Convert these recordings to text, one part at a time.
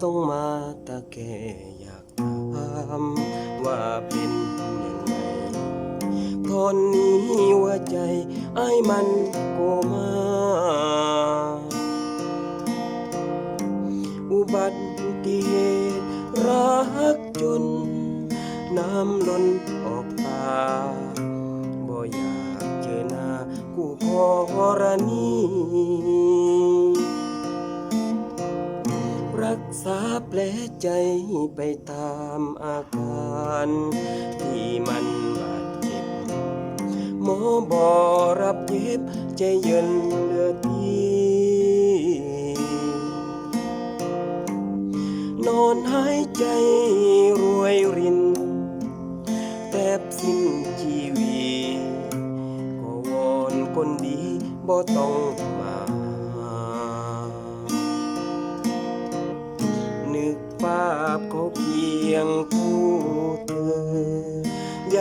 ต้องมาตะแกอยากถามว่าเป็นยังไงตอนนี้หัวใจไอ้มันโกมาอุบัติเหตุรักจน น้ำล้นออกตาบ่อยากเจอหน้ากูขอรณี รักษาแผลใจไปตามอาการ ที่มันบาดเจ็บ หมอบอรับเย็บใจเย็นเลือทีนอนหายใจรวยริน แทบสิ้นชีวีก็วอนคนดีบ่ต้อง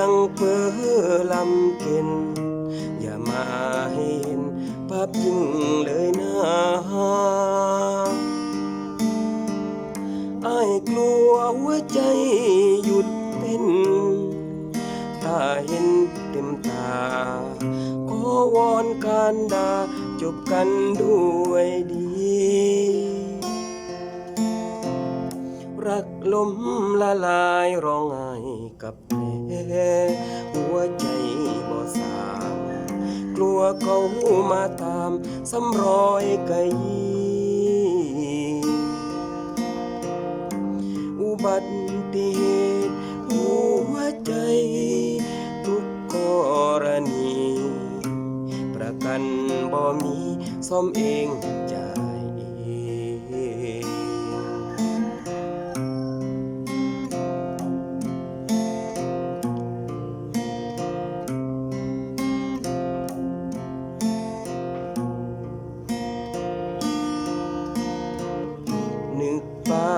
ยังเพ้อลำเค็นอย่ามาให้เห็นภาพยิ่งเลยนะไอ้ายกลัวหัวใจหยุดเต้นถ้าเห็นเต็มตา ขอวอนการดาจบกันด้วยดี รักลมละลายร้องไห้กับ หัวใจบ่สากลัวเขามาตามซ้ำรอยกะยีอุบัติเหตุหัวใจทุกกรณี ประกันบ่มีซ่อมเองจ่า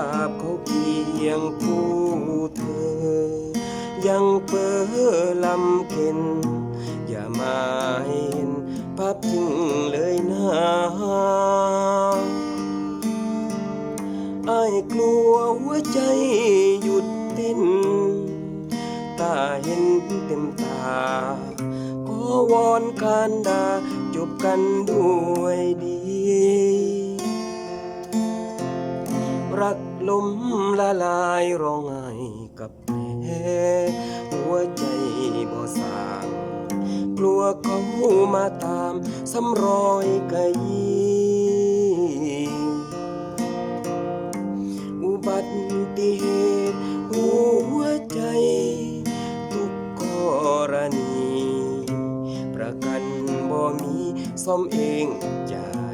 าพเขาเพียงผู้เธอ ยังเพ้อลำเค็น อย่ามาเห็นภาพจริงเลยนะไอ้กลัวหัวใจหยุดเต้น ตาเห็นเต็มตา ขอวอนการดาจบกันด้วยดี รักลมละลายร้องไห้กับแผลหัวใจบ่สางกลัวเขามาตามซ้ำรอยกะยีอุบัติเหตุหัวใจ ทุกกรณี ประกันบ่มีซ่อมเองจ่าย